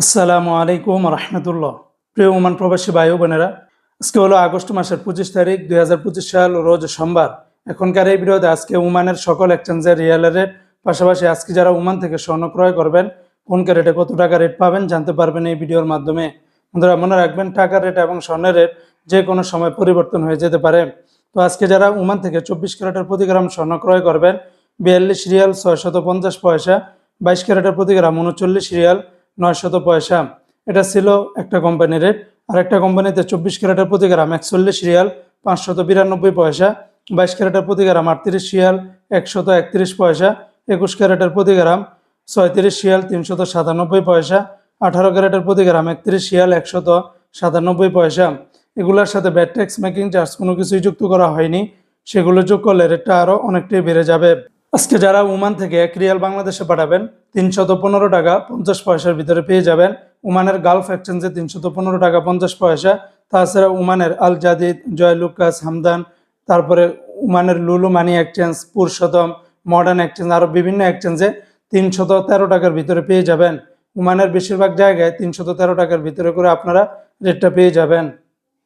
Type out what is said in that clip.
আসসালামু আলাইকুম রহমতুল্লাহ। প্রিয় ওমান প্রবাসী ভাই বোনেরা, আজকে হলো আগস্ট মাসের পঁচিশ তারিখ, দুই হাজার পঁচিশ সাল, রোজ সোমবার। এখনকার এই ভিডিওতে আজকে ওমানের সকল এক্সচেঞ্জের রিয়েলের রেট পাশাপাশি আজকে যারা ওমান থেকে স্বর্ণ ক্রয় করবেন, কোন ক্যারেটে কত টাকা রেট পাবেন জানতে পারবেন এই ভিডিওর মাধ্যমে। বন্ধুরা, মনে রাখবেন, টাকার রেট এবং স্বর্ণের রেট যে কোনো সময় পরিবর্তন হয়ে যেতে পারে। তো আজকে যারা ওমান থেকে চব্বিশ ক্যারেটের প্রতি গ্রাম স্বর্ণ ক্রয় করবেন, বিয়াল্লিশ রিয়াল ছয়শত পঞ্চাশ পয়সা, বাইশ ক্যারেটের প্রতি গ্রাম উনচল্লিশ রিয়াল নয়শত পয়সা। এটা ছিল একটা কোম্পানির রেট আর একটা কোম্পানিতে চব্বিশ ক্যারেটের প্রতি গ্রাম একচল্লিশ রিয়াল, পাঁচশত বিরানব্বই পয়সা। বাইশ ক্যারেটের প্রতি গ্রাম আটত্রিশ রিয়াল, একশত একত্রিশ পয়সা। একুশ ক্যারেটের প্রতি গ্রাম ছয়ত্রিশ রিয়াল, তিনশত সাতানব্বই পয়সা। আঠারো ক্যারেটের প্রতি গ্রাম একত্রিশ রিয়াল, একশত সাতানব্বই পয়সা। এগুলোর সাথে ব্যাট ট্যাক্স মেকিং চার্জ কোনো কিছুই যুক্ত করা হয়নি। সেগুলো যোগ করলে রেটটা আরও অনেকটাই বেড়ে যাবে। আজকে যারা ওমান থেকে এক রিয়াল বাংলাদেশে পাঠাবেন, তিনশত পনেরো টাকা পঞ্চাশ পয়সার ভিতরে পেয়ে যাবেন। ওমানের গালফ এক্সচেঞ্জে তিনশত পনেরো টাকা পঞ্চাশ পয়সা। তাছাড়া ওমানের আল জাদিদ, জয় লুকাস, হামদান, তারপরে ওমানের Lulu money exchange, Purushottam, modern exchange, আরও বিভিন্ন এক্সচেঞ্জে তিনশত তেরো টাকার ভিতরে পেয়ে যাবেন। ওমানের বেশিরভাগ জায়গায় তিনশত তেরো টাকার ভিতরে করে আপনারা রেটটা পেয়ে যাবেন।